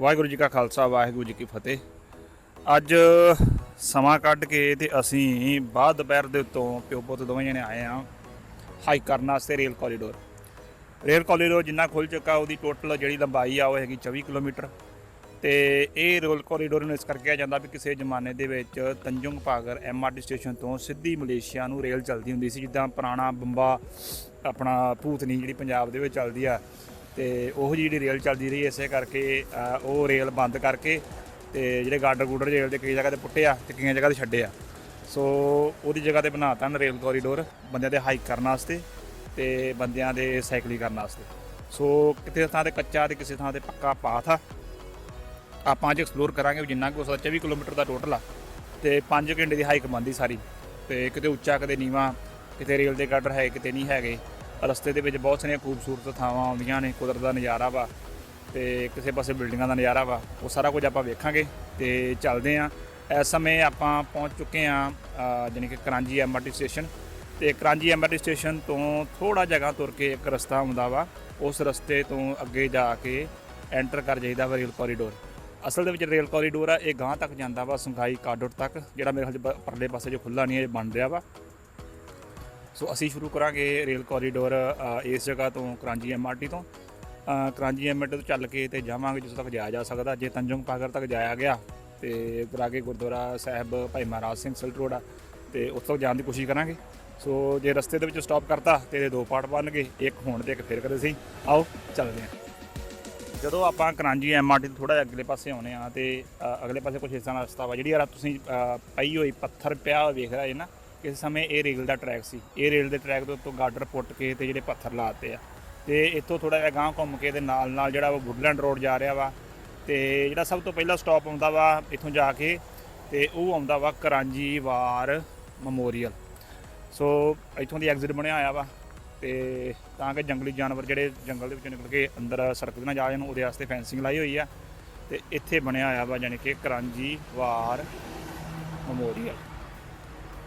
ਵਾਹਿਗੁਰੂ ਜੀ ਕਾ ਖਾਲਸਾ, ਵਾਹਿਗੁਰੂ ਜੀ ਕੀ ਫਤਿਹ। ਅੱਜ ਸਮਾਂ ਕੱਢ ਕੇ ਤੇ ਅਸੀਂ ਬਾਅਦ ਦੁਪਹਿਰ ਦੇ ਉੱਤੋਂ ਪਿਓ ਪੁੱਤ ਦੋਵੇਂ ਜਣੇ ਆਏ ਆ ਹਾਈਕ ਕਰਨ ਵਾਸਤੇ ਰੇਲ ਕੋਰੀਡੋਰ ਰੇਲ ਕੋਰੀਡੋਰ ਜਿੰਨਾ ਖੁੱਲ ਚੁੱਕਾ, ਉਹਦੀ ਟੋਟਲ ਜਿਹੜੀ ਲੰਬਾਈ ਆ, ਉਹ ਹੈਗੀ 24 ਕਿਲੋਮੀਟਰ। ਤੇ ਇਹ ਰੇਲ ਕੋਰੀਡੋਰ ਨੂੰ ਇਸ ਕਰਕੇ ਕਿਹਾ ਜਾਂਦਾ ਵੀ ਕਿਸੇ ਜ਼ਮਾਨੇ ਦੇ ਵਿੱਚ ਤੰਜੁੰਗ ਭਾਗਰ ਐਮਆਰਟੀ ਸਟੇਸ਼ਨ ਤੋਂ ਸਿੱਧੀ ਮਲੇਸ਼ੀਆ ਨੂੰ ਰੇਲ ਚੱਲਦੀ ਹੁੰਦੀ ਸੀ, ਜਿੱਦਾਂ ਪੁਰਾਣਾ ਬੰਬਾ ਆਪਣਾ ਭੂਤਨੀ ਜਿਹੜੀ ਪੰਜਾਬ ਦੇ ਵਿੱਚ ਚੱਲਦੀ ਆ। ਤੇ ਉਹ ਜਿਹੜੀ ਰੇਲ ਚੱਲਦੀ ਰਹੀ ਇਸੇ ਕਰਕੇ ਉਹ ਰੇਲ ਬੰਦ ਕਰਕੇ ਤੇ ਜਿਹੜੇ ਗਾਰਡਰ ਗੂਡਰ ਰੇਲ ਦੇ ਕਈ ਜਗ੍ਹਾ ਤੇ ਪੁੱਟੇ ਆ ਤੇ ਕਈਆਂ ਜਗ੍ਹਾ ਤੇ ਛੱਡੇ ਆ। ਸੋ ਉਹਦੀ ਜਗ੍ਹਾ ਤੇ ਬਣਾਤਾ ਨਾ ਰੇਲ ਕੋਰੀਡੋਰ ਬੰਦਿਆਂ ਦੇ ਹਾਈਕ ਕਰਨ ਵਾਸਤੇ ਤੇ ਬੰਦਿਆਂ ਦੇ ਸਾਈਕਲਿੰਗ ਕਰਨ ਵਾਸਤੇ। ਸੋ ਕਿਤੇ ਥਾਂ ਤੇ ਕੱਚਾ ਤੇ ਕਿਸੇ ਥਾਂ ਤੇ ਪੱਕਾ ਪਾਥ ਆ, ਆਪਾਂ ਅੱਜ ਐਕਸਪਲੋਰ ਕਰਾਂਗੇ ਵੀ ਜਿੰਨਾ ਕੁ ਹੋ ਸਕਦਾ 24 ਕਿਲੋਮੀਟਰ ਦਾ ਟੋਟਲ ਆ ਤੇ 5 ਘੰਟੇ ਦੀ ਹਾਈਕ ਬੰਦੀ ਸਾਰੀ ਤੇ ਕਿਤੇ ਉੱਚਾ, ਕਿਤੇ ਨੀਵਾ, ਕਿਤੇ ਰੇਲ ਦੇ ਗਾਰਡਰ ਹੈ, ਕਿਤੇ ਨਹੀਂ ਹੈਗੇ। ਰਸਤੇ ਦੇ ਵਿੱਚ ਬਹੁਤ ਸਾਰੀਆਂ ਖੂਬਸੂਰਤ ਥਾਵਾਂ ਆਉਂਦੀਆਂ ਨੇ ਕੁਦਰਤ ਦਾ ਨਜ਼ਾਰਾ ਵਾ ਤੇ ਕਿਸੇ ਪਾਸੇ ਬਿਲਡਿੰਗਾਂ ਦਾ ਨਜ਼ਾਰਾ ਵਾ ਉਹ ਸਾਰਾ ਕੁਝ ਆਪਾਂ ਵੇਖਾਂਗੇ ਤੇ ਚੱਲਦੇ ਆਂ। ਇਸ ਸਮੇਂ ਆਪਾਂ ਪਹੁੰਚ ਚੁੱਕੇ ਆਂ ਅ, ਜਾਣੀ ਕਿ ਕਰਾਂਜੀ ਐਮਆਰਟੀ ਸਟੇਸ਼ਨ ਤੇ ਕਰਾਂਜੀ ਐਮਆਰਟੀ ਸਟੇਸ਼ਨ ਤੋਂ ਥੋੜਾ ਜਗ੍ਹਾ ਤੁਰ ਕੇ ਇੱਕ ਰਸਤਾ ਆਉਂਦਾ ਵਾ ਉਸ ਰਸਤੇ ਤੋਂ ਅੱਗੇ ਜਾ ਕੇ ਐਂਟਰ ਕਰ ਜਾਈਦਾ ਵਾ ਰੇਲ ਕੋਰੀਡੋਰ। ਅਸਲ ਦੇ ਵਿੱਚ ਰੇਲ ਕੋਰੀਡੋਰ ਆ ਇਹ ਗਾਂ ਤੱਕ ਜਾਂਦਾ ਵਾ ਸੰਘਾਈ ਕਾਡੋਰ ਤੱਕ ਜਿਹੜਾ ਮੇਰੇ ਖਿਆਲ ਪ- ਪਰਲੇ ਪਾਸੇ ਜੋ ਖੁੱਲਾ ਨਹੀਂ ਹੈ ਇਹ ਬਣ ਰਿਹਾ ਵਾ। ਸੋ ਅਸੀਂ ਸ਼ੁਰੂ ਕਰਾਂਗੇ ਰੇਲ ਕੋਰੀਡੋਰ ਇਸ ਜਗ੍ਹਾ ਤੋਂ ਕਰਾਂਜੀ ਐਮਆਰਟੀ ਤੋਂ। ਅ, ਕਰਾਂਜੀ ਐਮਆਰਟੀ ਤੋਂ ਚੱਲ ਕੇ ਤੇ ਜਾਵਾਂਗੇ ਜਿੱਥੋਂ ਤੱਕ ਜਾਇਆ ਜਾ ਸਕਦਾ ਜੇ ਤੰਜੁੰਗ ਪਾਗਰ ਤੱਕ ਜਾਇਆ ਗਿਆ ਤੇ ਫਿਰ ਅੱਗੇ ਗੁਰਦੁਆਰਾ ਸਾਹਿਬ ਭਾਈ ਮਹਾਰਾਜ ਸਿੰਘ ਸਿਲਟ ਰੋਡ ਆ ਤੇ ਉਸ ਤੱਕ ਜਾਣ ਦੀ ਕੋਸ਼ਿਸ਼ ਕਰਾਂਗੇ। ਸੋ ਜੇ ਰਸਤੇ ਦੇ ਵਿੱਚ ਸਟਾਪ ਕਰਤਾ ਤੇ ਇਹਦੇ ਦੋ ਪਾਰਟ ਗਏ ਇੱਕ ਹੁਣ ਤੇ ਇੱਕ ਫਿਰ ਕਦੇ ਸੀ। ਆਓ ਚੱਲਦੇ ਹਾਂ। ਜਦੋਂ ਆਪਾਂ ਕਰਾਂਜੀ ਐਮਆਰਟੀ ਤੋਂ ਥੋੜਾ ਜਿਹਾ ਅਗਲੇ ਪਾਸੇ ਆਉਨੇ ਆ ਤੇ ਅਗਲੇ ਪਾਸੇ ਕੁਝ ਹਿੱਸਾ ਦਾ ਰਸਤਾ ਵਾ ਜਿਹੜੀ ਯਾਰ ਤੁਸੀਂ ਪਈ ਹੋਈ ਪੱਥਰ ਪਿਆ ਹੋਇਆ ਵੇਖ ਰਹੇ ਨਾ ਇਸ ਸਮੇਂ ਇਹ ਰੇਲ ਦਾ ਟਰੈਕ ਸੀ। ਇਹ ਰੇਲ ਦੇ ਟਰੈਕ ਦੇ ਉੱਤੋਂ ਗਾਰਡਰ ਪੁੱਟ ਕੇ ਤੇ ਜਿਹੜੇ ਪੱਥਰ ਲਾਤੇ ਆ। ਤੇ ਇੱਥੋਂ ਥੋੜਾ ਜਿਹਾ ਗਾਂਹ ਘੁੰਮ ਕੇ ਤੇ ਨਾਲ ਨਾਲ ਜਿਹੜਾ ਉਹ ਵੁੱਡਲੈਂਡ ਰੋਡ ਜਾ ਰਿਹਾ ਵਾ ਤੇ ਜਿਹੜਾ ਸਭ ਤੋਂ ਪਹਿਲਾ ਸਟਾਪ ਆਉਂਦਾ ਵਾ ਇੱਥੋਂ ਜਾ ਕੇ ਤੇ ਉਹ ਆਉਂਦਾ ਵਾ ਕਰਾਂਜੀ ਵਾਰ ਮੈਮੋਰੀਅਲ ਸੋ ਇੱਥੋਂ ਦੀ ਐਗਜ਼ਿਟ ਬਣਿਆ ਹੋਇਆ ਵਾ ਤੇ ਤਾਂ ਕਿ ਜੰਗਲੀ ਜਾਨਵਰ ਜਿਹੜੇ ਜੰਗਲ ਦੇ ਵਿੱਚੋਂ ਨਿਕਲ ਕੇ ਅੰਦਰ ਸੜਕ ਤੇ ਨਾ ਜਾ ਜਾਣ, ਉਹਦੇ ਵਾਸਤੇ ਫੈਂਸਿੰਗ ਲਾਈ ਹੋਈ ਆ ਤੇ ਇੱਥੇ ਬਣਿਆ ਹੋਇਆ ਵਾ ਯਾਨੀ ਕਿ ਕਰਾਂਜੀ ਵਾਰ ਮੈਮੋਰੀਅਲ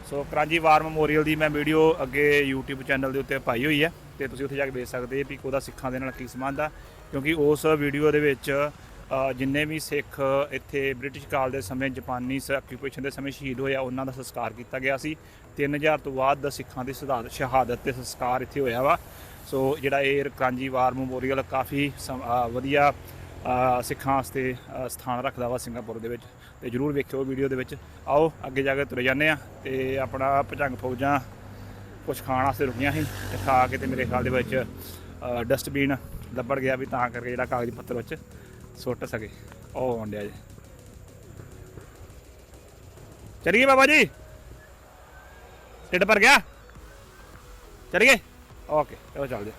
ਸੋ ਕਰਾਂਜੀ ਵਾਰ ਮੈਮੋਰੀਅਲ ਦੀ ਮੈਂ ਵੀਡੀਓ ਅੱਗੇ YouTube ਚੈਨਲ ਦੇ ਉੱਤੇ ਪਾਈ ਹੋਈ ਹੈ ਤੇ ਤੁਸੀਂ ਉੱਥੇ ਜਾ ਕੇ ਵੇਖ ਸਕਦੇ ਵੀ ਉਹਦਾ ਸਿੱਖਾਂ ਦੇ ਨਾਲ ਕੀ ਸੰਬੰਧ ਆ, ਕਿਉਂਕਿ ਉਸ ਵੀਡੀਓ ਦੇ ਵਿੱਚ ਜਿੰਨੇ ਵੀ ਸਿੱਖ ਇੱਥੇ ਬ੍ਰਿਟਿਸ਼ ਕਾਲ ਦੇ ਸਮੇਂ ਜਾਪਾਨੀ ਆਕਿਊਪੇਸ਼ਨ ਦੇ ਸਮੇਂ ਸ਼ਹੀਦ ਹੋਇਆ ਉਹਨਾਂ ਦਾ ਸੰਸਕਾਰ ਕੀਤਾ ਗਿਆ ਸੀ। 3000 ਤੋਂ ਬਾਅਦ ਦਾ ਸਿੱਖਾਂ ਦੀ ਸ਼ਹਾਦਤ ਸ਼ਹਾਦਤ ਤੇ ਸੰਸਕਾਰ ਇੱਥੇ ਹੋਇਆ ਵਾ। ਸੋ ਜਿਹੜਾ ਇਹ ਕਰਾਂਜੀ ਵਾਰ ਮੈਮੋਰੀਅਲ ਕਾਫੀ ਸਮ- ਵਧੀਆ ਸਿੱਖਾਂ ਵਾਸਤੇ ਸਥਾਨ ਰੱਖਦਾ ਵਾ ਸਿੰਗਾਪੁਰ ਦੇ ਵਿੱਚ। ਤੇ ਜਰੂਰ ਵੇਖਿਓ ਵੀਡੀਓ ਦੇ ਵਿੱਚ। ਆਓ, ਅੱਗੇ ਜਾ ਕੇ ਤੁਰੇ ਜਾਂਦੇ ਆ ਤੇ ਆਪਣਾ ਭਜੰਗ ਫੌਜਾਂ ਕੁਝ ਖਾਣ ਵਾਸਤੇ ਰੁਕੀਆਂ ਸੀ ਤੇ ਖਾ ਕੇ ਤੇ ਮੇਰੇ ਖਿਆਲ ਦੇ ਵਿੱਚ ਡਸਟਬਿਨ ਲੱਭੜ ਗਿਆ ਵੀ ਤਾਂ ਕਰਕੇ ਜਿਹੜਾ ਕਾਗਜ਼ ਪੱਤਰ ਵਿੱਚ ਸੁੱਟ ਸਕੇ। ਉਹ ਆਉਣ ਡਿਆ ਜੀ। ਚਲੀਏ ਬਾਬਾ ਜੀ? ਢਿੱਡ ਭਰ ਗਿਆ? ਚਲੀਏ? ਓਕੇ, ਚਲੋ ਚੱਲਦੇ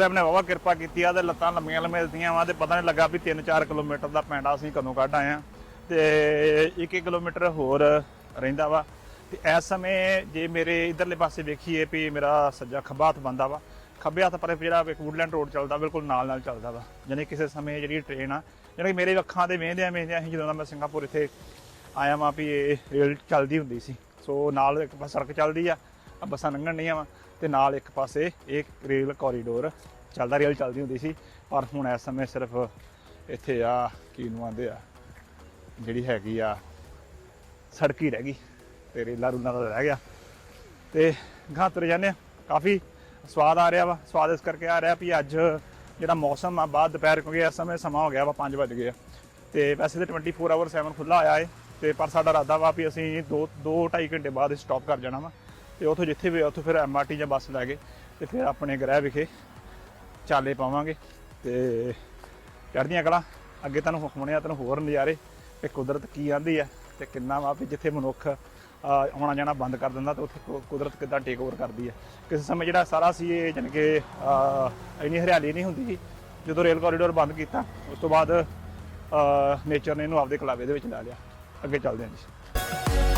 ਸਾਹਿਬ ਨੇ ਵਾਵਾ ਕਿਰਪਾ ਕੀਤੀ ਆ ਤੇ ਲੱਤਾਂ ਲੰਮੀਆਂ ਲੰਮੀਆਂ ਦਿੱਤੀਆਂ ਵਾ ਤੇ ਪਤਾ ਨਹੀਂ ਲੱਗਾ ਵੀ 3-4 ਕਿਲੋਮੀਟਰ ਦਾ ਪੈਂਡਾ ਅਸੀਂ ਕਦੋਂ ਕੱਢ ਆਏ ਆ। ਤੇ 1-1 ਕਿਲੋਮੀਟਰ ਹੋਰ ਰਹਿੰਦਾ ਵਾ। ਤੇ ਇਸ ਸਮੇਂ ਜੇ ਮੇਰੇ ਇਧਰਲੇ ਪਾਸੇ ਵੇਖੀਏ ਵੀ ਮੇਰਾ ਸੱਜਾ ਖੱਬਾ ਹੱਥ ਬੰਦਾ ਵਾ। ਖੱਬੇ ਹੱਥ ਪਰ ਜਿਹੜਾ ਇੱਕ ਵੁੱਡਲੈਂਡ ਰੋਡ ਚੱਲਦਾ, ਬਿਲਕੁਲ ਨਾਲ ਨਾਲ ਚੱਲਦਾ ਵਾ। ਯਾਨੀ ਕਿਸੇ ਸਮੇਂ ਜਿਹੜੀ ਟ੍ਰੇਨ ਆ ਜਿਹੜੀ ਮੇਰੇ ਅੱਖਾਂ ਦੇ ਵੇਂਦਿਆਂ ਵੇਂਦਿਆਂ ਅਸੀਂ ਜਦੋਂ ਦਾ ਮੈਂ ਸਿੰਗਾਪੁਰ ਇੱਥੇ ਆਇਆ ਵਾਂ ਵੀ ਇਹ ਰੇਲ ਚੱਲਦੀ ਹੁੰਦੀ ਸੀ। ਸੋ ਨਾਲ ਇੱਕ ਪਾਸੇ ਸੜਕ ਚੱਲਦੀ ਆ ਬੱਸਾਂ ਲੰਘਣ ਨਹੀਂ ਵਾ। ਤੇ ਨਾਲ ਇੱਕ ਪਾਸੇ ਇਹ ਰੇਲ ਕੋਰੀਡੋਰ ਚੱਲਦਾ, ਰੇਲ ਚੱਲਦੀ ਹੁੰਦੀ ਸੀ, ਪਰ ਹੁਣ ਇਸ ਸਮੇਂ ਸਿਰਫ ਇੱਥੇ ਆ, ਕੀ ਨੂੰ ਆਂਦੇ ਆ, ਜਿਹੜੀ ਹੈਗੀ ਆ, ਸੜਕ ਹੀ ਰਹਿ ਗਈ ਤੇ ਰੇਲਾਂ ਰੂਲਾਂ ਦਾ ਰਹਿ ਗਿਆ। ਤੇ ਗਾਂ ਤੁਰ ਜਾਂਦੇ ਆ, ਕਾਫੀ ਸਵਾਦ ਆ ਰਿਹਾ ਵਾ, ਸਵਾਦ ਇਸ ਕਰਕੇ ਆ ਰਿਹਾ ਵੀ ਅੱਜ ਜਿਹੜਾ ਮੌਸਮ ਆ, ਬਾਅਦ ਦੁਪਹਿਰ, ਕਿਉਂਕਿ ਇਸ ਸਮੇਂ ਸਮਾਂ ਹੋ ਗਿਆ ਵਾ 5 ਵਜ ਗਏ ਆ। ਤੇ ਵੈਸੇ ਤੇ 24 ਆਵਰ 7 ਖੁੱਲਾ ਆਇਆ ਏ, ਤੇ ਪਰ ਸਾਡਾ ਇਰਾਦਾ ਵਾ ਵੀ ਅਸੀਂ 2 2 2.5 ਘੰਟੇ ਬਾਅਦ ਸਟਾਪ ਕਰ ਜਾਣਾ ਵਾ। ਤੇ ਉੱਥੋਂ ਜਿੱਥੇ ਵੀ ਉੱਥੋਂ ਫਿਰ ਐਮਆਰਟੀ ਜਾਂ ਬੱਸ ਲੈ ਕੇ ਤੇ ਫਿਰ ਆਪਣੇ ਗ੍ਰਹਿ ਵਿਖੇ ਚਾਲੇ ਪਾਵਾਂਗੇ ਤੇ ਚੜ੍ਹਦੀਆਂ ਕਲਾ, ਅੱਗੇ ਤੁਹਾਨੂੰ ਹੁਣੇ ਆ ਤੁਹਾਨੂੰ ਹੋਰ ਨਜ਼ਾਰੇ ਤੇ ਕੁਦਰਤ ਕੀ ਆਂਦੀ ਆ ਤੇ ਕਿੰਨਾ ਵਾ ਵੀ ਜਿੱਥੇ ਮਨੁੱਖ ਆਉਣਾ ਜਾਣਾ ਬੰਦ ਕਰ ਦਿੰਦਾ ਤੇ ਉੱਥੇ ਕੁ- ਕੁਦਰਤ ਕਿੱਦਾਂ ਟੇਕ ਓਵਰ ਕਰਦੀ ਹੈ ਕਿਸੇ ਸਮੇਂ ਜਿਹੜਾ ਸਾਰਾ ਸੀ ਇਹ ਜਾਣੀ ਕਿ ਇੰਨੀ ਹਰਿਆਲੀ ਨਹੀਂ ਹੁੰਦੀ ਸੀ। ਜਦੋਂ ਰੇਲ ਕੋਰੀਡੋਰ ਬੰਦ ਕੀਤਾ, ਉਸ ਤੋਂ ਬਾਅਦ ਨੇਚਰ ਨੇ ਇਹਨੂੰ ਆਪਦੇ ਕਲਾਵੇ ਦੇ ਵਿੱਚ ਲੈ ਲਿਆ। ਅੱਗੇ ਚੱਲਦੇ ਹਾਂ ਜੀ।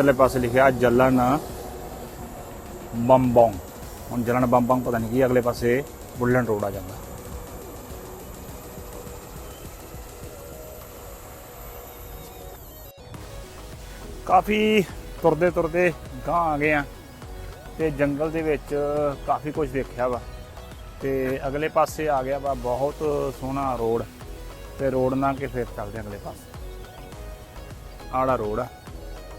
ਇਧਰਲੇ ਪਾਸੇ ਲਿਖਿਆ ਜਲਨ ਬੰਬੋਂਗ। ਹੁਣ ਜਲਨ ਬੰਬੋਂਗ ਪਤਾ ਨਹੀਂ ਕੀ ਅਗਲੇ ਪਾਸੇ ਬੁੱਲਨ ਰੋਡ ਆ ਜਾਂਦਾ। ਕਾਫੀ ਤੁਰਦੇ ਤੁਰਦੇ ਗਾਂ ਆ ਗਏ ਆ ਤੇ ਜੰਗਲ ਦੇ ਵਿੱਚ ਕਾਫੀ ਕੁਝ ਦੇਖਿਆ ਵਾ। ਤੇ ਅਗਲੇ ਪਾਸੇ ਆ ਗਿਆ ਵਾ ਬਹੁਤ ਸੋਹਣਾ ਰੋਡ। ਤੇ ਰੋਡ ਨਾਲ ਕੇ ਫਿਰ ਚੱਲਦੇ ਅਗਲੇ ਪਾਸੇ। ਆੜਾ ਰੋਡ ਆ।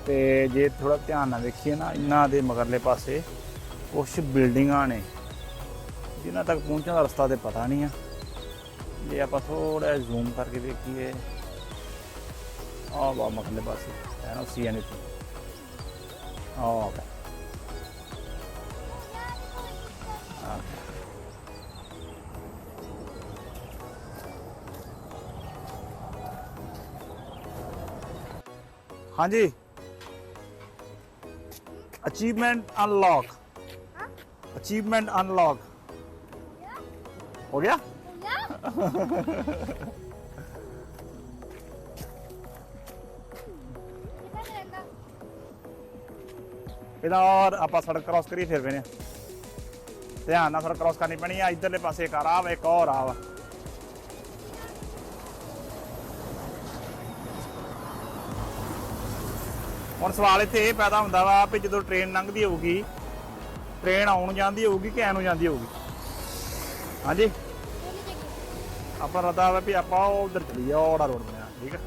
ਤੇ ਜੇ ਥੋੜਾ ਧਿਆਨ ਨਾਲ ਵੇਖੀਏ ਨਾ, ਇਹਨਾਂ ਦੇ ਮਗਰਲੇ ਪਾਸੇ ਕੁਝ ਬਿਲਡਿੰਗਾਂ ਨੇ, ਜਿਨ੍ਹਾਂ ਤੱਕ ਪਹੁੰਚਣ ਦਾ ਰਸਤਾ ਤੇ ਪਤਾ ਨਹੀਂ ਆ। ਜੇ ਆਪਾਂ ਥੋੜਾ ਜ਼ੂਮ ਕਰਕੇ ਵੇਖੀਏ ਆ ਵਾ ਮਗਰਲੇ ਪਾਸੇ I don't see anything okay ਹਾਂਜੀ। अचीवमेंट अनलॉक अचीवमेंट अनलॉक हो गया ਇਹਦਾ ਔਰ ਆਪਾਂ ਸੜਕ ਕ੍ਰਾਸ ਕਰੀ ਫਿਰ ਵੇਨੇ ਧਿਆਨ ਨਾਲ ਸੜਕ ਕ੍ਰਾਸ ਕਰਨੀ ਪੈਣੀ ਆ ਇਧਰਲੇ ਪਾਸੇ ਇੱਕ ਆ ਰਾਹ ਵਾ ਇੱਕ ਹੋਰ ਆ ਵਾ ਹੁਣ ਸਵਾਲ ਇੱਥੇ ਇਹ ਪੈਦਾ ਹੁੰਦਾ ਵਾ ਵੀ ਜਦੋਂ ਟ੍ਰੇਨ ਲੰਘਦੀ ਹੋਊਗੀ ਟ੍ਰੇਨ ਆਉਣ ਜਾਂਦੀ ਹੋਊਗੀ ਕਿ ਐਨੂੰ ਜਾਂਦੀ ਹੋਊਗੀ? ਹਾਂਜੀ? ਆਪਾਂ ਰਦਾ ਵਾ ਵੀ ਆਪਾਂ ਉਧਰ ਚਲੀਏ ਉਹ ਵਾਲਾ ਰੋਡ ਬਣਿਆ, ਠੀਕ ਆ?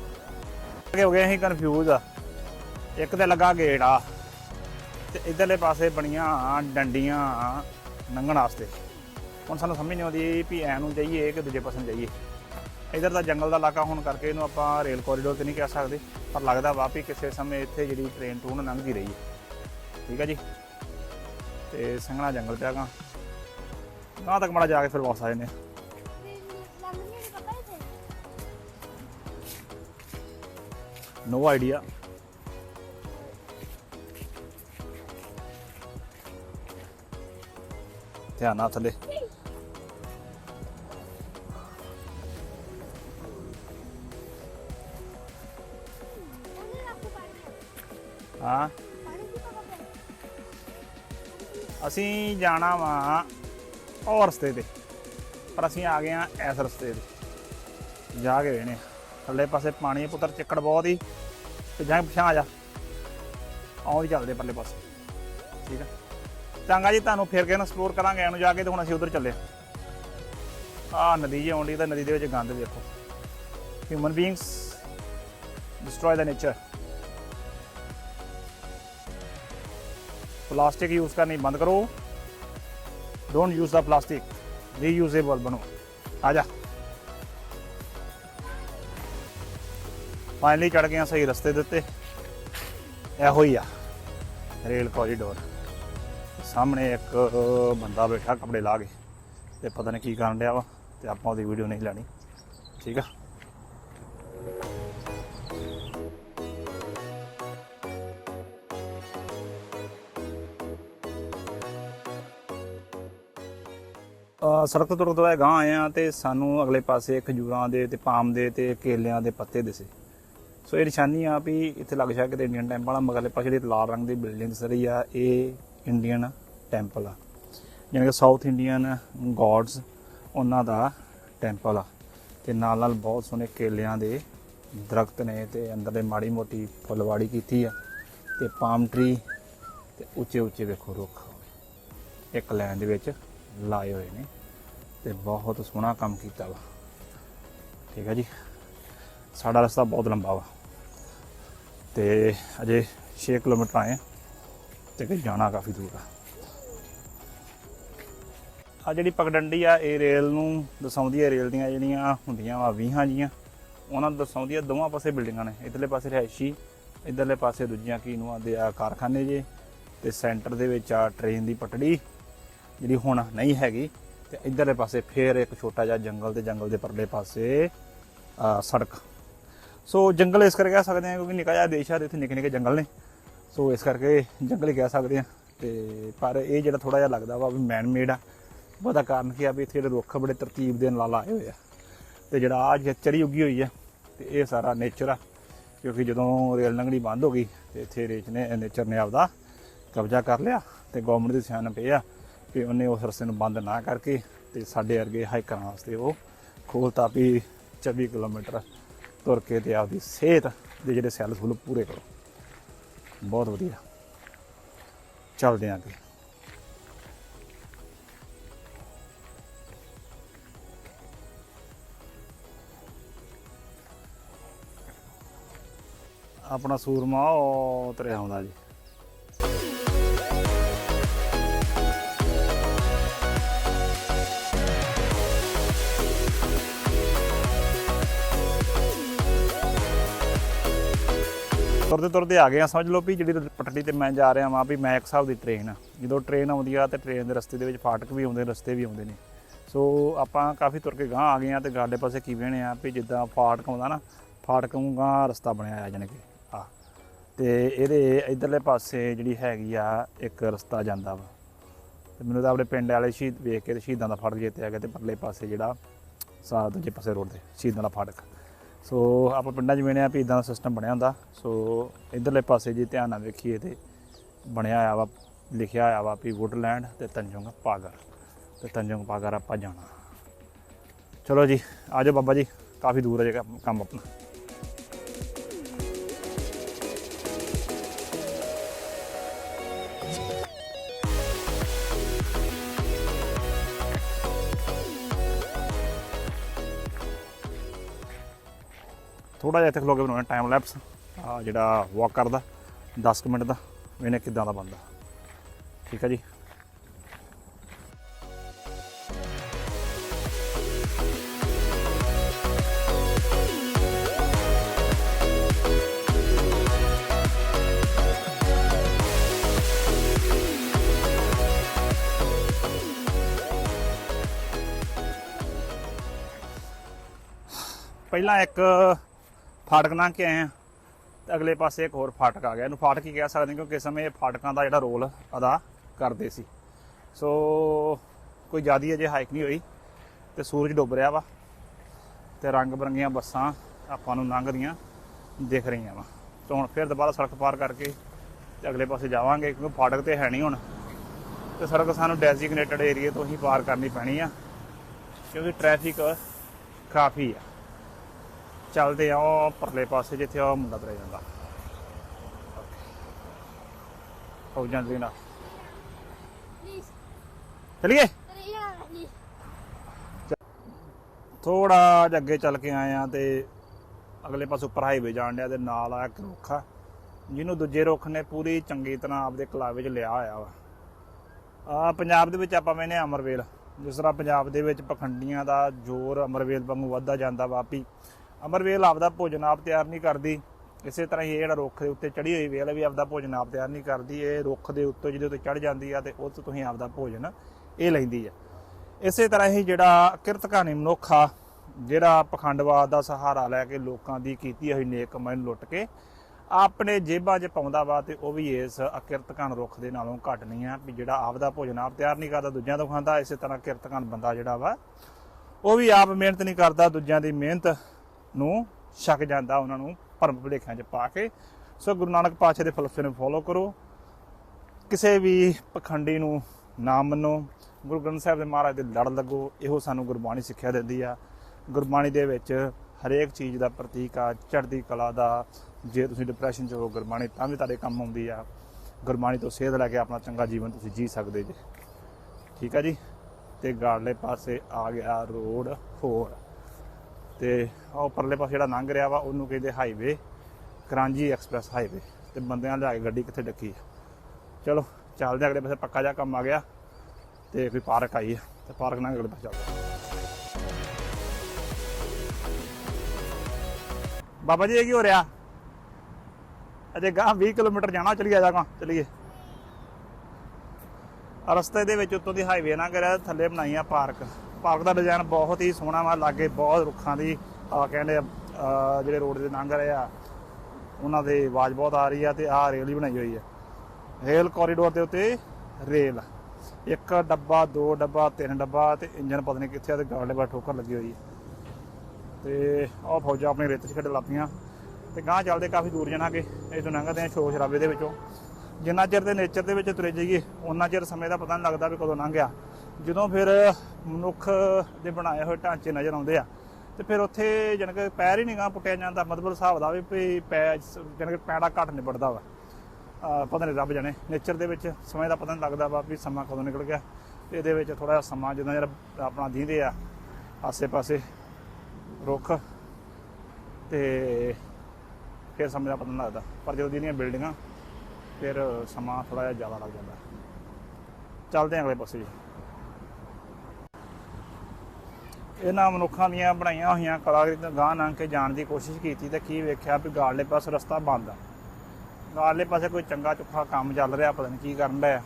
ਅੱਗੇ ਹੋ ਗਏ, ਅਸੀਂ ਕਨਫਿਊਜ਼ ਆ। ਇੱਕ ਤੇ ਲੱਗਾ ਗੇਟ ਆ, ਤੇ ਇਧਰਲੇ ਪਾਸੇ ਬਣੀਆਂ ਡੰਡੀਆਂ ਲੰਘਣ ਵਾਸਤੇ। ਹੁਣ ਸਾਨੂੰ ਸਮਝ ਨਹੀਂ ਆਉਂਦੀ ਵੀ ਐ ਨੂੰ ਜਾਈਏ ਕਿ ਦੂਜੇ ਪਾਸੇ ਨੂੰ ਜਾਈਏ। ਇਧਰ ਦਾ ਜੰਗਲ ਦਾ ਇਲਾਕਾ ਹੋਣ ਕਰਕੇ ਇਹਨੂੰ ਆਪਾਂ ਰੇਲ ਕੋਰੀਡੋਰ ਤੇ ਨਹੀਂ ਕਹਿ ਸਕਦੇ, ਪਰ ਲੱਗਦਾ ਵਾ ਵੀ ਕਿਸੇ ਸਮੇਂ ਇੱਥੇ ਜਿਹੜੀ ਟ੍ਰੇਨ ਟੂਨ ਲੰਘਦੀ ਰਹੀ ਹੈ। ਠੀਕ ਹੈ ਜੀ? ਤੇ ਸੰਘਣਾ ਜੰਗਲ ਪਿਆ ਗਾ। ਗਾਂ ਤੱਕ ਮੜਾ ਜਾ ਕੇ ਫਿਰ ਵਾਪਸ ਆ ਜਾਂਦੇ ਹਾਂ। ਨੋ ਆਈਡੀਆ ਧਿਆਨ ਨਾਲ ਥੱਲੇ। ਹਾਂ। ਅਸੀਂ ਜਾਣਾ ਵਾ ਉਹ ਰਸਤੇ ਤੇ, ਪਰ ਅਸੀਂ ਆ ਗਏ ਆ ਇਸ ਰਸਤੇ ਤੇ। ਜਾ ਕੇ ਵੇਣੇ ਥੱਲੇ ਪਾਸੇ ਪਾਣੀ ਹੈ ਪੁੱਤਰ ਚੱਕੜ ਬਹੁਤ ਹੀ ਤੇ ਜਾਂ ਪਿਛਾਂ ਆ ਜਾ। ਆਉਂਦੀ ਚੱਲਦੇ ਪਰਲੇ ਪਾਸੇ। ਠੀਕ ਆ। ਚੰਗਾ ਜੀ, ਤੁਹਾਨੂੰ ਫਿਰ ਕੇ ਨਾ ਐਕਸਪਲੋਰ ਕਰਾਂਗੇ, ਇਹਨੂੰ ਜਾ ਕੇ ਤੇ ਹੁਣ ਅਸੀਂ ਉਧਰ ਚੱਲੇ ਆ ਨਦੀ ਜੀ ਆਉਂਦੀ ਤਾਂ ਨਦੀ ਦੇ ਵਿੱਚ ਗੰਦ ਵੇਖੋ। Human beings destroy the nature plastic use ਕਰਨੀ ਬੰਦ ਕਰੋ don't use the plastic reusable ਬਣੋ ਆ ਜਾ ਫਾਈਨਲੀ ਚੜ ਗਏ ਹਾਂ ਸਹੀ ਰਸਤੇ ਦੇ ਉੱਤੇ ਇਹੋ ਹੀ ਆ ਰੇਲ ਕੋਰੀਡੋਰ ਸਾਹਮਣੇ ਇੱਕ ਬੰਦਾ ਬੈਠਾ ਕੱਪੜੇ ਲਾ ਕੇ ਤੇ ਪਤਾ ਨਹੀਂ ਕੀ ਕਰਨ ਰਿਹਾ ਵਾ ਤੇ ਆਪਾਂ ਉਹਦੀ ਵੀਡੀਓ ਨਹੀਂ ਲੈਣੀ ਠੀਕ ਆ ਸੜਕ ਤੋਂ ਤੁਰਦੇ ਹੋਏ ਗਾਂ ਆਏ ਆ ਤੇ ਸਾਨੂੰ ਅਗਲੇ ਪਾਸੇ ਖਜੂਰਾਂ ਦੇ ਤੇ ਪਾਮ ਦੇ ਤੇ ਕੇਲਿਆਂ ਦੇ ਪੱਤੇ ਦਿਸੇ। ਸੋ ਇਹ ਨਿਸ਼ਾਨੀ ਆ ਵੀ ਇੱਥੇ ਲੱਗ ਜਾ ਕਿਤੇ ਇੰਡੀਅਨ ਟੈਂਪਲ ਆ ਮਗਰਲੇ ਪਾਸੇ ਜਿਹੜੀ ਲਾਲ ਰੰਗ ਦੀ ਬਿਲਡਿੰਗ ਦਿਸ ਰਹੀ ਆ, ਇਹ ਇੰਡੀਅਨ ਟੈਂਪਲ ਆ। ਯਾਨੀ ਕਿ ਸਾਊਥ ਇੰਡੀਅਨ ਗੋਡਸ ਉਹਨਾਂ ਦਾ ਟੈਂਪਲ ਆ। ਤੇ ਨਾਲ ਨਾਲ ਬਹੁਤ ਸੋਹਣੇ ਕੇਲਿਆਂ ਦੇ ਦਰਖਤ ਨੇ ਤੇ ਅੰਦਰਲੇ ਮਾੜੀ ਮੋਟੀ ਫੁੱਲਵਾੜੀ ਕੀਤੀ ਆ ਤੇ ਪਾਮ ਟਰੀ ਤੇ ਉੱਚੇ ਉੱਚੇ ਵੇਖੋ ਰੁੱਖ। ਇੱਕ ਲਾਈਨ ਦੇ ਵਿੱਚ ਲਾਏ ਹੋਏ ਨੇ। ਤੇ ਬਹੁਤ ਸੋਹਣਾ ਕੰਮ ਕੀਤਾ ਵਾ। ਠੀਕ ਹੈ ਜੀ। ਸਾਡਾ ਰਸਤਾ ਬਹੁਤ ਲੰਬਾ ਵਾ। ਤੇ ਅਜੇ 6 ਕਿਲੋਮੀਟਰ ਆਏ ਹਾਂ ਤੇ ਕਿ ਜਾਣਾ ਕਾਫੀ ਦੂਰ ਆ। ਆ ਜਿਹੜੀ ਪਗਡੰਡੀ ਆ, ਇਹ ਰੇਲ ਨੂੰ ਦਸਾਉਂਦੀ ਹੈ ਰੇਲ ਦੀਆਂ ਜਿਹੜੀਆਂ ਹੁੰਦੀਆਂ ਵਾ 20 ਜੀਆਂ, ਉਹਨਾਂ ਨੂੰ ਦਸਾਉਂਦੀ ਆ ਦੋਵਾਂ ਪਾਸੇ ਬਿਲਡਿੰਗਾਂ ਨੇ। ਇਧਰਲੇ ਪਾਸੇ ਰਿਹਾਇਸ਼ੀ, ਇਧਰਲੇ ਪਾਸੇ ਦੂਜੀਆਂ ਕੀ ਨੂੰ ਆਂਦੇ ਆ ਕਾਰਖਾਨੇ ਜੇ, ਤੇ ਸੈਂਟਰ ਦੇ ਵਿੱਚ ਆ ਟ੍ਰੇਨ ਦੀ ਪਟੜੀ, ਜਿਹੜੀ ਹੁਣ ਨਹੀਂ ਹੈਗੀ ਤੇ ਇਧਰਲੇ ਪਾਸੇ ਫੇਰ ਇੱਕ ਛੋਟਾ ਜਿਹਾ ਜੰਗਲ ਤੇ ਜੰਗਲ ਦੇ ਪਰਲੇ ਪਾਸੇ ਸੜਕ। ਸੋ ਜੰਗਲ ਇਸ ਕਰਕੇ ਕਹਿ ਸਕਦੇ ਹਾਂ ਕਿਉਂਕਿ ਨਿੱਕਾ ਜਿਹਾ ਦੇਸ਼ ਆ ਤੇ ਇੱਥੇ ਨਿੱਕੇ ਨਿੱਕੇ ਜੰਗਲ ਨੇ। ਸੋ ਇਸ ਕਰਕੇ ਜੰਗਲ ਹੀ ਕਹਿ ਸਕਦੇ ਆ ਤੇ ਪਰ ਇਹ ਜਿਹੜਾ ਥੋੜਾ ਜਿਹਾ ਲੱਗਦਾ ਵਾ ਵੀ ਮੈਨ ਮੇਡ ਆ, ਉਹਦਾ ਕਾਰਨ ਕੀ ਆ ਵੀ ਇੱਥੇ ਜਿਹੜੇ ਰੁੱਖ ਬੜੇ ਤਰਤੀਬ ਦੇ ਨਾਲ ਲਾਏ ਹੋਏ ਆ। ਤੇ ਜਿਹੜਾ ਆ ਚਰੀ ਉੱਗੀ ਹੋਈ ਆ, ਤੇ ਇਹ ਸਾਰਾ ਨੇਚਰ ਆ, ਕਿਉਂਕਿ ਜਦੋਂ ਰੇਲ ਲੰਘਣੀ ਬੰਦ ਹੋ ਗਈ ਤੇ ਇੱਥੇ ਰੇਚ ਨੇ ਨੇਚਰ ਨੇ ਆਪਦਾ ਕਬਜ਼ਾ ਕਰ ਲਿਆ ਤੇ ਗਵਰਨਮੈਂਟ ਦੇ ਸਿਆਣ ਪਏ ਆ। ਕਿ ਉਹਨੇ ਉਸ ਰਸਤੇ ਨੂੰ ਬੰਦ ਨਾ ਕਰਕੇ ਤੇ ਸਾਡੇ ਵਰਗੇ ਹਾਈਕਰਾਂ ਵਾਸਤੇ ਉਹ ਖੋਲਤਾ ਵੀ 24 ਕਿਲੋਮੀਟਰ ਤੁਰ ਕੇ ਤੇ ਆਪਦੀ ਸਿਹਤ ਦੇ ਜਿਹੜੇ ਸੈੱਲ ਸੂਲ ਪੂਰੇ ਕਰੋ। ਬਹੁਤ ਵਧੀਆ। ਚੱਲਦੇ ਆਂ ਅੱਗੇ। ਆਪਣਾ ਸੂਰਮਾ ਉਹ ਤਰਿਆ ਆਉਂਦਾ ਜੀ। ਤੁਰਦੇ ਤੁਰਦੇ ਆ ਗਏ ਆ, ਸਮਝ ਲਓ ਵੀ ਜਿਹੜੀ ਪਟੜੀ ਤੇ ਮੈਂ ਜਾ ਰਿਹਾ ਵਾਂ ਵੀ ਮੈਂ ਇੱਕ ਹਿਸਾਬ ਦੀ ਟ੍ਰੇਨ ਆ। ਜਦੋਂ ਟ੍ਰੇਨ ਆਉਂਦੀ ਆ ਤੇ ਟ੍ਰੇਨ ਦੇ ਰਸਤੇ ਦੇ ਵਿੱਚ ਫਾਟਕ ਵੀ ਆਉਂਦੇ, ਰਸਤੇ ਵੀ ਆਉਂਦੇ ਨੇ। ਸੋ ਆਪਾਂ ਕਾਫੀ ਤੁਰ ਕੇ ਗਾਂ ਆ ਗਏ ਆ ਤੇ ਗਾਡੇ ਪਾਸੇ ਕੀ ਵੇਣੇ ਆ ਵੀ ਜਿੱਦਾਂ ਫਾਟਕ ਆਉਂਦਾ ਨਾ, ਫਾਟਕ ਨੂੰ ਗਾਂ ਰਸਤਾ ਬਣਿਆ ਆ ਜਾਣੀ ਕਿ, ਆ। ਤੇ ਇਹਦੇ ਇਧਰਲੇ ਪਾਸੇ ਜਿਹੜੀ ਹੈਗੀ ਆ, ਇੱਕ ਰਸਤਾ ਜਾਂਦਾ ਵਾ। ਤੇ ਮੈਨੂੰ ਤਾਂ ਆਪਣੇ ਪਿੰਡ ਵਾਲੇ ਸ਼ਹੀਦ ਵੇਖ ਕੇ ਤੇ ਸ਼ਹੀਦਾਂ ਦਾ ਫਾਟਕ ਜਿੱਤੇ ਆ ਗਿਆ ਤੇ ਪਰਲੇ ਪਾਸੇ ਜਿਹੜਾ ਸਾ ਦੂਜੇ ਪਾਸੇ ਰੋਡ ਤੇ, ਸ਼ਹੀਦਾਂ ਦਾ ਫਾਟਕ। ਸੋ ਆਪਾਂ ਪਿੰਡਾਂ 'ਚ ਵੇਣਿਆ ਵੀ ਇਦਾਂ ਦਾ ਸਿਸਟਮ ਬਣਿਆ ਹੁੰਦਾ। ਸੋ ਇਧਰਲੇ ਪਾਸੇ ਜੇ ਧਿਆਨ ਨਾਲ ਵੇਖੀਏ ਤੇ ਬਣਿਆ ਆ ਵਾ, ਲਿਖਿਆ ਆ ਵਾ ਵੀ ਵੁੱਡਲੈਂਡ ਤੇ ਤੰਜੁੰਗ ਪਾਗਰ ਤੇ ਤੰਜੁੰਗ ਪਾਗਰ ਆਪਾਂ ਜਾਣਾ। ਚਲੋ ਜੀ ਆਜੋ ਬਾਬਾ ਜੀ, ਕਾਫੀ ਦੂਰ ਹੈ ਜਗ੍ਹਾ ਕੰਮ ਆਪਣਾ। ਥੋੜਾ ਜਿਹਾ ਇੱਥੇ ਖਲੋ ਕੇ ਬਣਾਉਣਾ ਟਾਈਮ ਲੈਪਸ ਆ ਜਿਹੜਾ ਵਾਕ ਕਰਦਾ 10 ਕੁ ਮਿੰਟ ਦਾ ਇਹਨੇ ਕਿਦਾਂ ਦਾ ਬੰਦਾ ਠੀਕ ਹੈ ਜੀ? ਪਹਿਲਾਂ ਇੱਕ ਫਾਟਕ ਲੰਘ ਕੇ ਆਏ ਆ। ਤੇ ਅਗਲੇ ਪਾਸੇ ਇੱਕ ਹੋਰ ਫਾਟਕ ਆ ਗਿਆ। ਇਹਨੂੰ ਫਾਟਕ ਹੀ ਕਹਿ ਸਕਦੇ ਕਿਉਂਕਿ ਸਮੇਂ ਇਹ ਫਾਟਕਾਂ ਦਾ ਜਿਹੜਾ ਰੋਲ ਅਦਾ ਕਰਦੇ ਸੀ। ਸੋ, ਕੋਈ ਜ਼ਿਆਦੀ ਅਜੇ ਹਾਈਕ ਨਹੀਂ ਹੋਈ ਤੇ ਸੂਰਜ ਡੁੱਬ ਰਿਹਾ ਵਾ ਤੇ ਰੰਗ ਬਰੰਗੀਆਂ ਬੱਸਾਂ ਆਪਾਂ ਨੂੰ ਲੰਘਦੀਆਂ ਦਿਖ ਰਹੀਆਂ ਵਾ। ਸੋ ਹੁਣ ਫਿਰ ਦੁਬਾਰਾ ਸੜਕ ਪਾਰ ਕਰਕੇ ਤੇ ਅਗਲੇ ਪਾਸੇ ਜਾਵਾਂਗੇ, ਕਿਉਂਕਿ ਫਾਟਕ ਤੇ ਹੈ ਨਹੀਂ ਹੁਣ। ਤੇ ਸੜਕ ਸਾਨੂੰ ਡੈਜ਼ਿਗਨੇਟਡ ਏਰੀਆ ਤੋਂ ਹੀ ਪਾਰ ਕਰਨੀ ਪੈਣੀ ਆ, ਕਿਉਂਕਿ ਟ੍ਰੈਫਿਕ ਕਾਫੀ ਆ। ਚੱਲਦੇ ਆ ਉਹ ਪਰਲੇ ਪਾਸੇ ਜਿੱਥੇ ਉਹ ਮੁੰਡਾ ਤੁਰਿਆ ਜਾਂਦਾ। ਫੌਜਾਂ ਦੇ ਨਾਲ Please, ਚਲਿਏ. ਥੋੜਾ ਜਿਹਾ ਅੱਗੇ ਚੱਲ ਕੇ ਆਏ ਆ ਤੇ ਅਗਲੇ ਪਾਸੇ ਉੱਪਰ ਹਾਈਵੇ ਜਾਣ ਡਿਆ ਤੇ ਨਾਲ ਆ ਇੱਕ ਰੁੱਖ ਆ ਜਿਹਨੂੰ ਦੂਜੇ ਰੁੱਖ ਨੇ ਪੂਰੀ ਚੰਗੀ ਤਰ੍ਹਾਂ ਆਪਦੇ ਕਲਾਵੇ 'ਚ ਲਿਆ ਹੋਇਆ ਵਾ। ਆ ਪੰਜਾਬ ਦੇ ਵਿੱਚ ਆਪਾਂ ਮੈਨੇ ਅਮਰਵੇਲ ਜਿਸ ਤਰ੍ਹਾਂ ਪੰਜਾਬ ਦੇ ਵਿੱਚ ਪਖੰਡੀਆਂ ਦਾ ਜ਼ੋਰ ਅਮਰਵੇਲ ਵਾਂਗੂ ਵੱਧਦਾ ਜਾਂਦਾ ਵਾ ਵੀ ਅਮਰਵੇਲ ਆਪਦਾ ਭੋਜਨ ਆਪ ਤਿਆਰ ਨਹੀਂ ਕਰਦੀ। ਇਸੇ ਤਰ੍ਹਾਂ ਹੀ ਇਹ ਜਿਹੜਾ ਰੁੱਖ ਦੇ ਉੱਤੇ ਚੜੀ ਹੋਈ ਵੇਲ ਵੀ ਆਪਦਾ ਭੋਜਨ ਆਪ ਤਿਆਰ ਨਹੀਂ ਕਰਦੀ। ਇਹ ਰੁੱਖ ਦੇ ਉੱਤੇ ਜਿਹਦੇ ਉੱਤੇ ਚੜ ਜਾਂਦੀ ਆ ਤੇ ਉਹ ਤੋਂ ਤੁਸੀਂ ਆਪਦਾ ਭੋਜਨ ਇਹ ਲੈਂਦੀ ਆ। ਇਸੇ ਤਰ੍ਹਾਂ ਹੀ ਜਿਹੜਾ ਕਿਰਤਕਾਨੀ ਮਨੁੱਖ ਆ, ਜਿਹੜਾ ਪਖੰਡਵਾਦ ਦਾ ਸਹਾਰਾ ਲੈ ਕੇ ਲੋਕਾਂ ਦੀ ਕੀਤੀ ਹੋਈ ਨੇਕ ਕਮਾਈ ਨੂੰ ਲੁੱਟ ਕੇ ਆਪਣੇ ਜੇਬਾਂ 'ਚ ਪਾਉਂਦਾ ਵਾ ਤੇ ਉਹ ਵੀ ਇਸ ਅਕਿਰਤ ਕਹਾਣ ਰੁੱਖ ਦੇ ਨਾਲੋਂ ਘੱਟ ਨਹੀਂ ਆ ਵੀ ਜਿਹੜਾ ਆਪਦਾ ਭੋਜਨ ਆਪ ਤਿਆਰ ਨਹੀਂ ਕਰਦਾ, ਦੂਜਿਆਂ ਤੋਂ ਖਾਂਦਾ। ਇਸੇ ਤਰ੍ਹਾਂ ਕਿਰਤ ਕਹਾਣ ਬੰਦਾ ਜਿਹੜਾ ਵਾ, ਉਹ ਵੀ ਆਪ ਮਿਹਨਤ ਨਹੀਂ ਕਰਦਾ, ਦੂਜਿਆਂ ਦੀ ਮਿਹਨਤ ਨੂੰ ਛਕ ਜਾਂਦਾ ਉਹਨਾਂ ਨੂੰ ਭਰਮ ਭੁਲੇਖਿਆਂ 'ਚ ਪਾ ਕੇ। ਸੋ ਗੁਰੂ ਨਾਨਕ ਪਾਤਸ਼ਾਹ ਦੇ ਫਲਸਫੇ ਨੂੰ ਫੋਲੋ ਕਰੋ। ਕਿਸੇ ਵੀ ਪਖੰਡੀ ਨੂੰ ਨਾ ਮੰਨੋ। ਗੁਰੂ ਗ੍ਰੰਥ ਸਾਹਿਬ ਦੇ ਮਹਾਰਾਜ ਦੇ ਲੜ ਲੱਗੋ, ਇਹੋ ਸਾਨੂੰ ਗੁਰਬਾਣੀ ਸਿੱਖਿਆ ਦਿੰਦੀ ਆ। ਗੁਰਬਾਣੀ ਦੇ ਵਿੱਚ ਹਰੇਕ ਚੀਜ਼ ਦਾ ਪ੍ਰਤੀਕ ਆ, ਚੜ੍ਹਦੀ ਕਲਾ ਦਾ। ਜੇ ਤੁਸੀਂ ਡਿਪਰੈਸ਼ਨ 'ਚ ਹੋ, ਗੁਰਬਾਣੀ ਤਾਂ ਵੀ ਤੁਹਾਡੇ ਕੰਮ ਆਉਂਦੀ ਆ। ਗੁਰਬਾਣੀ ਤੋਂ ਸੇਧ ਲੈ ਕੇ ਆਪਣਾ ਚੰਗਾ ਜੀਵਨ ਤੁਸੀਂ ਜੀ ਸਕਦੇ ਜੇ। ਠੀਕ ਆ ਜੀ? ਤੇ ਗਾੜਲੇ ਪਾਸੇ ਆ ਗਿਆ ਰੋਡ ਹੋਰ। ਤੇ ਉਹ ਪਰਲੇ ਪਾਸੇ ਜਿਹੜਾ ਲੰਘ ਰਿਹਾ ਵਾ, ਉਹਨੂੰ ਕਹਿੰਦੇ ਹਾਈਵੇ ਕਰਾਂਜੀ ਐਕਸਪ੍ਰੈਸ ਹਾਈਵੇ ਤੇ ਬੰਦਿਆਂ ਲਿਆ ਕੇ ਗੱਡੀ ਕਿੱਥੇ ਡੱਕੀ ਆ। ਚਲੋ, ਚੱਲਦੇ ਆ, ਅਗਲੇ ਪਾਸੇ ਪੱਕਾ ਜਿਹਾ ਕੰਮ ਆ ਗਿਆ ਤੇ ਕੋਈ ਪਾਰਕ ਆਈ ਆ ਤੇ ਪਾਰਕ ਨਾਲ ਅਗਲੇ ਪਾਸੇ ਚੱਲਦੇ ਬਾਬਾ ਜੀ, ਇਹ ਕੀ ਹੋ ਰਿਹਾ? ਅਜੇ ਗਾਂ 20 ਕਿਲੋਮੀਟਰ ਜਾਣਾ, ਚਲੀਏ ਜਾ ਚਲੀਏ। ਰਸਤੇ ਦੇ ਵਿੱਚ ਉੱਤੋਂ ਦੀ ਹਾਈਵੇ ਨਾ ਕਰਿਆ, ਥੱਲੇ ਬਣਾਈ ਆ ਪਾਰਕ। ਪਾਰਕ ਦਾ ਡਿਜ਼ਾਈਨ ਬਹੁਤ ਹੀ ਸੋਹਣਾ ਵਾ ਲਾਗੇ ਬਹੁਤ ਰੁੱਖਾਂ ਦੀ ਆ ਕਹਿੰਦੇ ਆ, ਜਿਹੜੇ ਰੋਡ ਦੇ ਲੰਘ ਰਹੇ ਆ ਉਹਨਾਂ ਦੇ ਆਵਾਜ਼ ਬਹੁਤ ਆ ਰਹੀ ਆ ਤੇ ਆਹ ਰੇਲ ਵੀ ਬਣਾਈ ਹੋਈ ਆ। ਰੇਲ ਕੋਰੀਡੋਰ ਦੇ ਉੱਤੇ ਰੇਲ ਇੱਕ ਡੱਬਾ ਦੋ ਡੱਬਾ ਤਿੰਨ ਡੱਬਾ ਤੇ ਇੰਜਨ ਪਤਾ ਨਹੀਂ ਕਿੱਥੇ ਆ ਤੇ ਗਾਲੇ ਬਾ ਠੋਕਰ ਲੱਗੀ ਹੋਈ ਹੈ ਤੇ ਉਹ ਫੌਜਾਂ ਆਪਣੀ ਰੇਤ 'ਚ ਖੇਡ ਲੱਪੀਆਂ ਤੇ ਗਾਂ ਚੱਲਦੇ ਕਾਫੀ ਦੂਰ ਜਾਣਾਗੇ ਇਹ ਤੋਂ ਲੰਘਦੇ ਆ ਸ਼ੋਰ ਸ਼ਰਾਬੇ ਦੇ ਵਿੱਚੋਂ। ਜਿੰਨਾ ਚਿਰ ਦੇ ਨੇਚਰ ਦੇ ਵਿੱਚ ਤੁਰੇ ਜਾਈਏ ਉਹਨਾਂ ਚਿਰ ਸਮੇਂ ਦਾ ਪਤਾ ਨਹੀਂ ਲੱਗਦਾ ਵੀ ਕਦੋਂ ਲੰਘ ਗਿਆ। ਜਦੋਂ ਫਿਰ ਮਨੁੱਖ ਦੇ ਬਣਾਏ ਹੋਏ ਢਾਂਚੇ ਨਜ਼ਰ ਆਉਂਦੇ ਆ, ਤੇ ਫਿਰ ਉੱਥੇ ਜਾਣੀ ਕਿ ਪੈਰ ਹੀ ਨਹੀਂ ਪੁੱਟਿਆ ਜਾਂਦਾ, ਮਤਲਬ ਹਿਸਾਬ ਦਾ ਵੀ ਪੈ ਜਾਣੀ ਕਿ ਪੈੜਾ ਘੱਟ ਨਿਬੜਦਾ ਵਾ। ਪਤਾ ਨਹੀਂ ਰੱਬ ਜਾਣੇ ਨੇਚਰ ਦੇ ਵਿੱਚ ਸਮੇਂ ਦਾ ਪਤਾ ਨਹੀਂ ਲੱਗਦਾ ਵਾ ਵੀ ਸਮਾਂ ਕਦੋਂ ਨਿਕਲ ਗਿਆ। ਤੇ ਇਹਦੇ ਵਿੱਚ ਥੋੜਾ ਜਿਹਾ ਸਮਾਂ ਜਿੱਦਾਂ ਯਾਰ ਆਪਣਾ ਦੀਂਦੇ ਆ, ਆਸੇ-ਪਾਸੇ ਰੁੱਖ, ਤੇ ਫਿਰ ਸਮੇਂ ਦਾ ਪਤਾ ਨਹੀਂ ਲੱਗਦਾ। ਪਰ ਜਦੋਂ ਦੀਆਂ ਬਿਲਡਿੰਗਾਂ, ਫਿਰ ਸਮਾਂ ਥੋੜਾ ਜਿਹਾ ਜ਼ਿਆਦਾ ਲੱਗ ਜਾਂਦਾ। ਚੱਲਦੇ ਹਾਂ ਅਗਲੇ ਪਾਸੇ ਜੀ। ਇਹਨਾਂ ਮਨੁੱਖਾਂ ਦੀਆਂ ਬਣਾਈਆਂ ਹੋਈਆਂ ਕਲਾਕ੍ਰਿਤੀਆਂ ਗਾਂ ਲੰਘ ਕੇ ਜਾਣ ਦੀ ਕੋਸ਼ਿਸ਼ ਕੀਤੀ ਤੇ ਕੀ ਵੇਖਿਆ ਵੀ ਗਾੜਲੇ ਪਾਸੇ ਰਸਤਾ ਬੰਦ ਆ। ਗਾੜਲੇ ਪਾਸੇ ਕੋਈ ਚੰਗਾ ਚੁੱਕਾ ਕੰਮ ਚੱਲ ਰਿਹਾ, ਪਤਾ ਨਹੀਂ ਕੀ ਕਰਨ ਡਿਆ।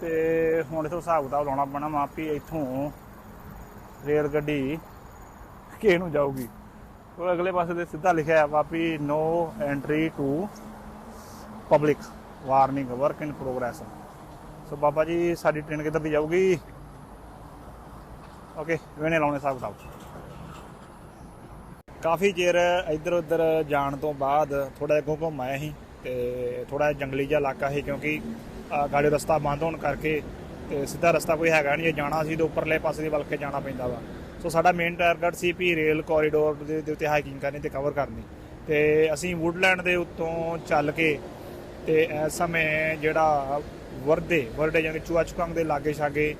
ਤੇ ਹੁਣ ਇਥੋਂ ਹਿਸਾਬ ਕਿਤਾਬ ਲਾਉਣਾ ਪੈਣਾ ਵਾ ਵੀ ਇੱਥੋਂ ਰੇਲ ਗੱਡੀ ਕਿਹ ਨੂੰ ਜਾਊਗੀ। ਉਹ ਅਗਲੇ ਪਾਸੇ ਤੇ ਸਿੱਧਾ ਲਿਖਿਆ ਵਾ ਵੀ no entry to public warning work in progress so Baba ji, ਸਾਡੀ ਟ੍ਰੇਨ ਕਿੱਧਰ ਦੀ ਜਾਊਗੀ? ਓਕੇ ਵੇਣੇ ਲਾਉਣੇ ਹਿਸਾਬ ਕਿਤਾਬ ਕਾਫੀ ਚਿਰ ਇੱਧਰ ਉੱਧਰ ਜਾਣ ਤੋਂ ਬਾਅਦ ਥੋੜਾ ਜਿਹਾ ਘੁੰਮ ਆਇਆ ਸੀ ਤੇ ਥੋੜਾ ਜੰਗਲੀ ਜਿਹਾ ਇਲਾਕਾ ਸੀ ਕਿਉਂਕਿ ਅਹ, ਗਾੜੀ ਰਸਤਾ ਬੰਦ ਹੋਣ ਕਰਕੇ ਤੇ ਸਿੱਧਾ ਰਸਤਾ ਕੋਈ ਹੈਗਾ ਨਹੀਂ ਜੇ ਜਾਣਾ ਸੀ ਤਾਂ ਉੱਪਰਲੇ ਪਾਸੇ ਦੀ ਵੱਲ ਕੇ ਜਾਣਾ ਪੈਂਦਾ ਵਾ। ਸੋ ਸਾਡਾ ਮੇਨ ਟਾਰਗੇਟ ਸੀ ਵੀ ਰੇਲ ਕੋਰੀਡੋਰ ਦੇ ਉੱਤੇ ਹਾਈਕਿੰਗ ਕਰਨੀ ਤੇ ਕਵਰ ਕਰਨੀ। ਤੇ ਅਸੀਂ ਵੁੱਡਲੈਂਡ ਦੇ ਉੱਤੋਂ ਚੱਲ ਕੇ ਤੇ ਇਸ ਸਮੇਂ ਜਿਹੜਾ ਵਰਦੇ ਵਰਦੇ ਜਾਨੀ ਚੂਆ ਚੁਕੰਗ ਦੇ ਲਾਗੇ ਛਾਗੇ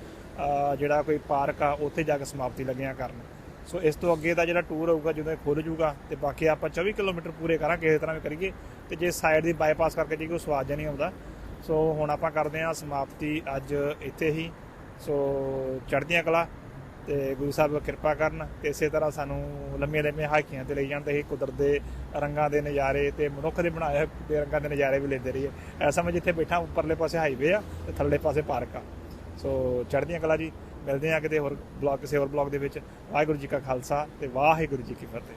ਜਿਹੜਾ ਕੋਈ ਪਾਰਕ ਆ, ਉੱਥੇ ਜਾ ਕੇ ਸਮਾਪਤੀ ਲੱਗਿਆ ਕਰਨ। ਸੋ ਇਸ ਤੋਂ ਅੱਗੇ ਦਾ ਜਿਹੜਾ ਟੂਰ ਹੋਊਗਾ, ਜਦੋਂ ਇਹ ਖੁੱਲ ਜੂਗਾ ਤੇ ਬਾਕੀ ਆਪਾਂ 24 ਕਿਲੋਮੀਟਰ ਪੂਰੇ ਕਰਾਂਗੇ, ਕਿਸੇ ਤਰ੍ਹਾਂ ਵੀ ਕਰੀਏ, ਤੇ ਜੇ ਸਾਈਡ ਦੀ ਬਾਈਪਾਸ ਕਰਕੇ ਜੇ ਕੋਈ ਸਵਾਦ ਜਿਹਾ ਨਹੀਂ ਆਉਂਦਾ। ਸੋ ਹੁਣ ਆਪਾਂ ਕਰਦੇ ਹਾਂ ਸਮਾਪਤੀ ਅੱਜ ਇੱਥੇ ਹੀ। ਸੋ ਚੜ੍ਹਦੀਆਂ ਕਲਾ, ਤੇ ਗੁਰੂ ਸਾਹਿਬ ਕਿਰਪਾ ਕਰਨ, ਤੇ ਇਸੇ ਤਰ੍ਹਾਂ ਸਾਨੂੰ ਲੰਮੀਆਂ ਲੰਮੀਆਂ ਹਾਈਕਿੰਗਾਂ ਤੇ ਲਈ ਜਾਣ ਤੇ ਹੀ ਕੁਦਰਤ ਦੇ ਰੰਗਾਂ ਦੇ ਨਜ਼ਾਰੇ ਤੇ ਮਨੁੱਖ ਦੇ ਬਣਾਏ ਹੋਏ ਦੇ ਰੰਗਾਂ ਦੇ ਨਜ਼ਾਰੇ ਵੀ ਲੈਂਦੇ ਰਹੀਏ। ਐਸਾ ਮੈਂ ਜਿੱਥੇ ਬੈਠਾ, ਉੱਪਰਲੇ ਪਾਸੇ ਹਾਈਵੇ ਆ, ਤੇ ਥੱਲੇ ਪਾਸੇ ਪਾਰਕ ਆ। ਸੋ ਚੜ੍ਹਦੀਆਂ ਕਲਾ ਜੀ, ਮਿਲਦੇ ਆ ਕਿਤੇ ਹੋਰ ਬਲੌਗ, ਕਿਸੇ ਹੋਰ ਬਲੌਗ ਦੇ ਵਿੱਚ। ਵਾਹਿਗੁਰੂ ਜੀ ਕਾ ਖਾਲਸਾ ਤੇ ਵਾਹਿਗੁਰੂ ਜੀ ਕੀ ਫਤਿਹ।